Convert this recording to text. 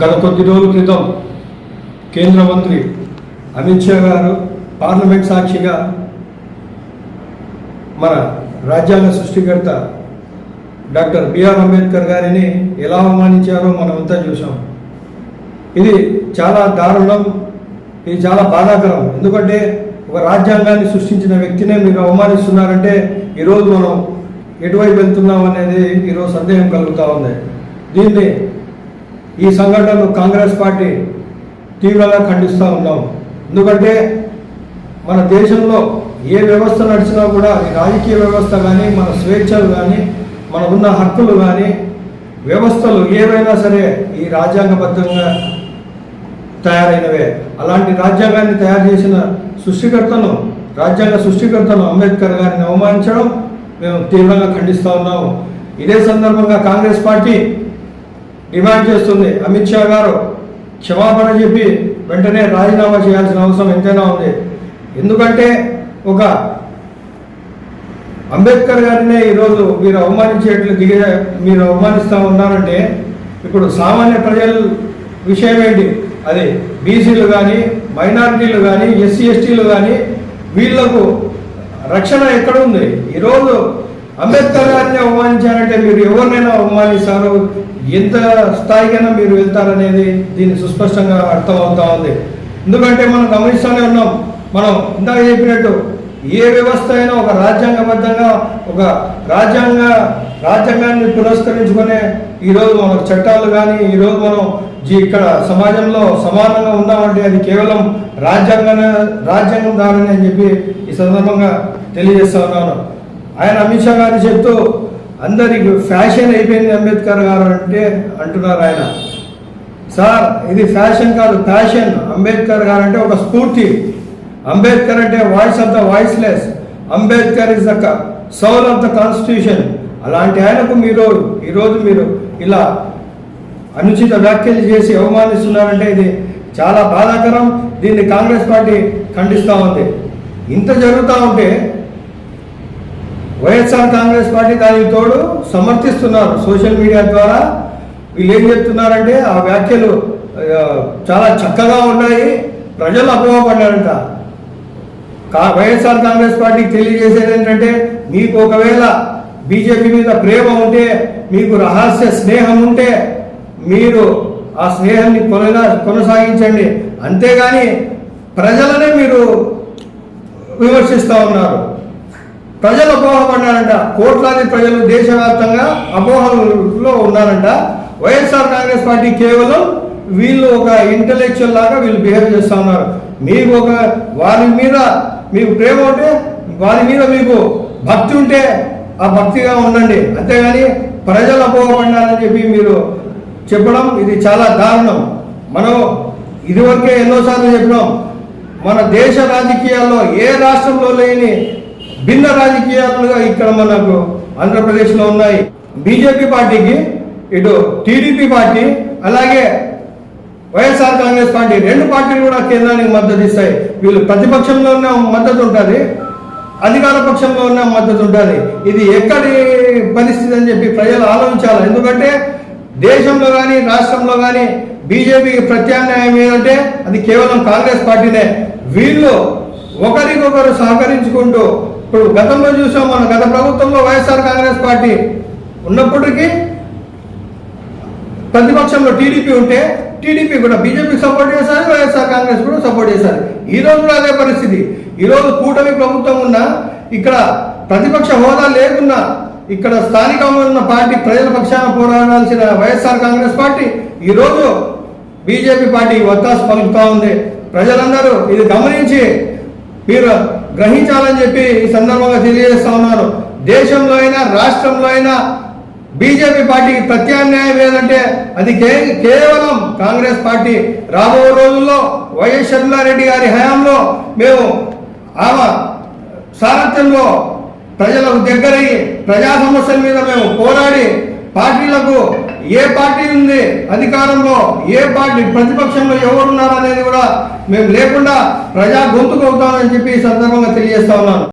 గత కొద్ది రోజుల క్రితం కేంద్ర మంత్రి అమిత్ షా గారు పార్లమెంట్ సాక్షిగా మన రాజ్యాంగ సృష్టికర్త డాక్టర్ బిఆర్ అంబేద్కర్ గారిని ఎలా అవమానించారో మనం అంతా చూసాం ఇది చాలా దారుణం ఇది చాలా బాధాకరం. ఎందుకంటే ఒక రాజ్యాంగాన్ని సృష్టించిన వ్యక్తినే మీరు అవమానిస్తున్నారంటే ఈరోజు మనం ఎటువైపు వెళ్తున్నాం అనేది ఈరోజు సందేహం కలుగుతూ ఉంది. దీన్ని ఈ సంఘటనను కాంగ్రెస్ పార్టీ తీవ్రంగా ఖండిస్తూ ఉన్నాం. ఎందుకంటే మన దేశంలో ఏ వ్యవస్థ నడిచినా కూడా అది రాజకీయ వ్యవస్థ కానీ మన స్వేచ్ఛలు కానీ మనకున్న హక్కులు కానీ వ్యవస్థలు ఏవైనా సరే ఈ రాజ్యాంగబద్ధంగా తయారైనవే. అలాంటి రాజ్యాంగాన్ని తయారు చేసిన సృష్టికర్తను రాజ్యాంగ సృష్టికర్తను అంబేద్కర్ గారిని అవమానించడం మేము తీవ్రంగా ఖండిస్తూ ఉన్నాము. ఇదే సందర్భంగా కాంగ్రెస్ పార్టీ డిమాండ్ చేస్తుంది. అమిత్ షా గారు క్షమాపణ చెప్పి వెంటనే రాజీనామా చేయాల్సిన అవసరం ఎంతైనా ఉంది. ఎందుకంటే ఒక అంబేద్కర్ గారినే ఈరోజు మీరు అవమానించేట్లు దిగే మీరు అవమానిస్తూ ఉన్నారంటే ఇప్పుడు సామాన్య ప్రజల విషయం ఏంటి? అది బీసీలు కానీ మైనారిటీలు కానీ ఎస్సీ ఎస్టీలు కానీ వీళ్ళకు రక్షణ ఎక్కడ ఉంది? ఈరోజు అంబేద్కర్ గారిని అవమానించారంటే మీరు ఎవరినైనా అవమానిస్తారు ఎంత స్థాయికైనా మీరు వెళ్తారనేది దీన్ని సుస్పష్టంగా అర్థమవుతా ఉంది. ఎందుకంటే మనం గమనిస్తూనే ఉన్నాం మనం ఇందాక చెప్పినట్టు ఏ వ్యవస్థ అయినా ఒక రాజ్యాంగబద్ధంగా ఒక రాజ్యాంగ రాజ్యాంగాన్ని పురస్కరించుకునే ఈరోజు మనకు చట్టాలు కానీ ఈరోజు మనం జీ ఇక్కడ సమాజంలో సమానంగా ఉన్నామంటే అది కేవలం రాజ్యాంగ రాజ్యాంగం ద్వారానే అని చెప్పి ఈ సందర్భంగా తెలియజేస్తా ఉన్నాను. ఆయన అమిత్ షా గారు చెప్తూ అందరికి ఫ్యాషన్ అయిపోయింది అంబేద్కర్ గారు అంటే అంటున్నారు ఆయన. సార్ ఇది ఫ్యాషన్ కాదు ఫ్యాషన్ అంబేద్కర్ గారు అంటే ఒక స్ఫూర్తి. అంబేద్కర్ అంటే voice of the voiceless. Ambedkar is the soul of the constitution. అలాంటి ఆయనకు మీరు ఈరోజు మీరు ఇలా అనుచిత వ్యాఖ్యలు చేసి అవమానిస్తున్నారంటే ఇది చాలా బాధాకరం. దీన్ని కాంగ్రెస్ పార్టీ ఖండిస్తూ ఉంది. ఇంత జరుగుతూ ఉంటే వైఎస్ఆర్ కాంగ్రెస్ పార్టీ దానికి తోడు సమర్థిస్తున్నారు సోషల్ మీడియా ద్వారా. వీళ్ళు ఏం చెప్తున్నారంటే ఆ వ్యాఖ్యలు చాలా చక్కగా ఉన్నాయి. ప్రజలు అపోహపడ్డారంట. కా వైఎస్ఆర్ కాంగ్రెస్ పార్టీకి తెలియజేసేది ఏంటంటే మీకు ఒకవేళ బీజేపీ మీద ప్రేమ ఉంటే మీకు రహస్య స్నేహం ఉంటే మీరు ఆ స్నేహాన్ని కొనగా కొనసాగించండి. అంతేగాని ప్రజలనే మీరు విమర్శిస్తూ ఉన్నారు. ప్రజలు అపోహపడ్డారంట. కోట్లాది ప్రజలు దేశవ్యాప్తంగా అపోహలో ఉన్నారంట. వైఎస్ఆర్ కాంగ్రెస్ పార్టీ కేవలం వీళ్ళు ఒక ఇంటలెక్చువల్ లాగా వీళ్ళు బిహేవ్ చేస్తూ ఉన్నారు. మీకు ఒక వారి మీద మీకు ప్రేమ ఉంటే వారి మీద మీకు భక్తి ఉంటే ఆ భక్తిగా ఉండండి. అంతేగాని ప్రజలు అపోహపడ్డారని చెప్పి మీరు చెప్పడం ఇది చాలా దారుణం. మనం ఇదివరకే ఎన్నోసార్లు చెప్పినాం మన దేశ రాజకీయాల్లో ఏ రాష్ట్రంలో లేని భిన్న రాజకీయాలుగా ఇక్కడ మనకు ఆంధ్రప్రదేశ్లో ఉన్నాయి. బీజేపీ పార్టీకి ఇటు టీడీపీ పార్టీ అలాగే వైఎస్ఆర్ కాంగ్రెస్ పార్టీ రెండు పార్టీలు కూడా కేంద్రానికి మద్దతు ఇస్తాయి. వీళ్ళు ప్రతిపక్షంలో ఉన్న మద్దతు ఉంటుంది అధికార పక్షంలో ఉన్న మద్దతు ఉంటుంది. ఇది ఎక్కడి పరిస్థితి అని చెప్పి ప్రజలు ఆలోచించాలి. ఎందుకంటే దేశంలో కానీ రాష్ట్రంలో కానీ బీజేపీకి ప్రత్యామ్నాయం ఏదంటే అది కేవలం కాంగ్రెస్ పార్టీనే. వీళ్ళు ఒకరికొకరు సహకరించుకుంటూ ఇప్పుడు గతంలో చూసాం మనం గత ప్రభుత్వంలో వైఎస్ఆర్ కాంగ్రెస్ పార్టీ ఉన్నప్పటికీ ప్రతిపక్షంలో టీడీపీ ఉంటే టీడీపీ కూడా బీజేపీకి సపోర్ట్ చేశారు వైఎస్ఆర్ కాంగ్రెస్ కూడా సపోర్ట్ చేశారు. ఈ రోజు కూడా అదే పరిస్థితి. ఈరోజు కూటమి ప్రభుత్వం ఉన్న ఇక్కడ ప్రతిపక్ష హోదా లేకున్నా ఇక్కడ స్థానికంగా ఉన్న పార్టీ ప్రజల పక్షాన పోరాడాల్సిన వైఎస్ఆర్ కాంగ్రెస్ పార్టీ ఈరోజు బీజేపీ పార్టీ వత్తాసు పలుకుతా ఉంది. ప్రజలందరూ ఇది గమనించి మీరు గ్రహించాలని చెప్పి ఈ సందర్భంగా తెలియజేస్తా ఉన్నారు దేశంలో అయినా రాష్ట్రంలో అయినా బీజేపీ పార్టీకి ప్రత్యామ్నాయం ఏదంటే అది కే కేవలం కాంగ్రెస్ పార్టీ. రాబో రోజుల్లో వైఎస్ షర్మిలారెడ్డి గారి హయాంలో మేము ఆమె సారథ్యంలో ప్రజలకు దగ్గరయ్యి ప్రజా సమస్యల మీద మేము పోరాడి పార్టీలకు ఏ పార్టీ ఉంది అధికారంలో ఏ పార్టీ ప్రతిపక్షంలో ఎవరున్నారు అనేది కూడా మేము లేకుండా ప్రజా గొంతుకు అవుతామని చెప్పి ఈ సందర్భంగా తెలియజేస్తా ఉన్నాను.